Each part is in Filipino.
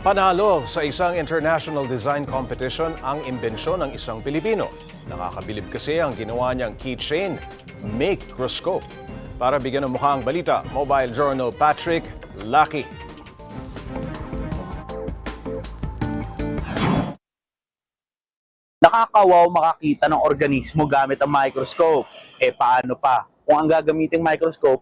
Panalo sa isang international design competition ang imbensyon ng isang Pilipino. Nakakabilib kasi ang ginawa niyang keychain, Makeroscope. Para bigyan ng mukha ang balita, Mobile Journal Patrick Lucky. nakakawaw makakita ng organismo gamit ang microscope. Eh paano pa? Kung ang gagamiting microscope,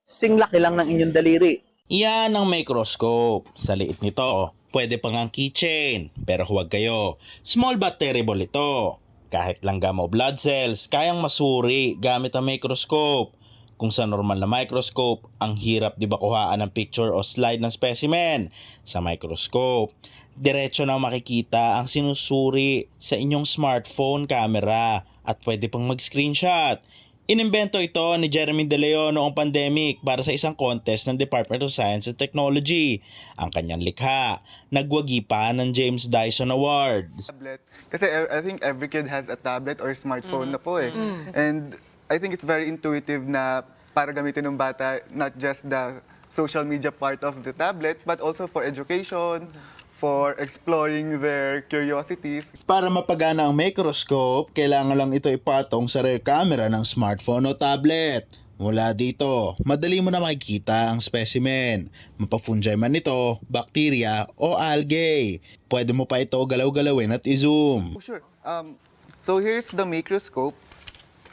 singlaki lang ng inyong daliri. Yan ang microscope. Sa liit nito, pwede pang ang keychain. Pero huwag kayo. Small but terrible ito. Kahit langgam o blood cells, kayang masuri gamit ang microscope. Kung sa normal na microscope, ang hirap di ba kuhaan ng picture o slide ng specimen. Sa microscope, diretso na makikita ang sinusuri sa inyong smartphone camera at pwede pang mag-screenshot. Inimbento ito ni Jeremy De Leon noong pandemic para sa isang contest ng Department of Science and Technology. Ang kanyang likha, nagwagi pa ng James Dyson Award. tablet. Kasi e- I think every kid has a tablet or smartphone na po eh. And I think it's very intuitive na para gamitin ng bata not just the social media part of the tablet but also for education, for exploring their curiosities. Para mapagana ang microscope, kailangan lang ito ipatong sa rear camera ng smartphone o tablet. Mula dito, madali mo na makikita ang specimen. Mapafungi man ito, bacteria o algae. Pwede mo pa ito galaw-galawin at i-zoom. Oh, sure. Um, so here's the microscope.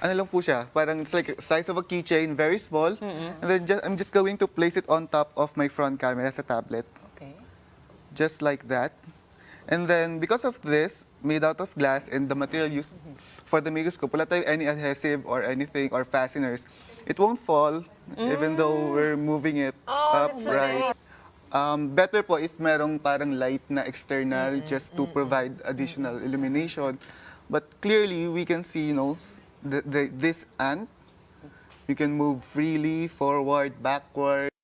Ano lang po siya, parang it's like size of a keychain, very small. And then ju- I'm just going to place it on top of my front camera sa tablet. Just like that. And then, because of this, made out of glass and the material used for the microscope, wala tayo any adhesive or anything or fasteners. It won't fall, even though we're moving it upright. Um, better po if merong parang light na external just to provide additional illumination. But clearly, we can see, you know, the, the, this ant. You can move freely, forward, backward.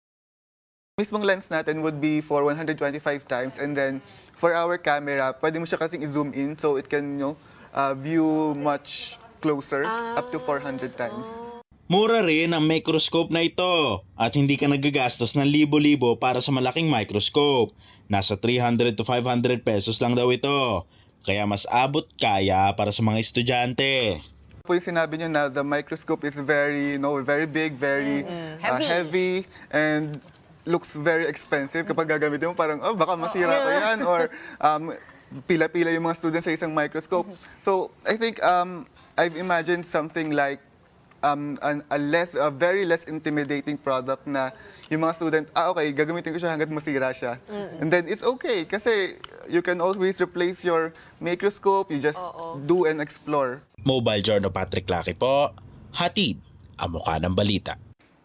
Mismong lens natin would be for 125 times and then for our camera, pwede mo siya kasing i-zoom in so it can you know, uh, view much closer, up to 400 times. Mura rin ang microscope na ito at hindi ka nagagastos ng libo-libo para sa malaking microscope. Nasa 300 to 500 pesos lang daw ito. Kaya mas abot kaya para sa mga estudyante. Po yung sinabi niyo na the microscope is very, you know, very big, very uh, Heavy. heavy, and looks very expensive kapag gagamitin mo parang, oh, baka masira pa yan, or um, pila-pila yung mga students sa isang microscope. So, I think um, I've imagined something like um, an, a less, a very less intimidating product na yung mga student, ah, okay, gagamitin ko siya hanggat masira siya. And then it's okay kasi you can always replace your microscope, you just do and explore. Mobile Journal Patrick Laki po, hatid ang mukha ng balita.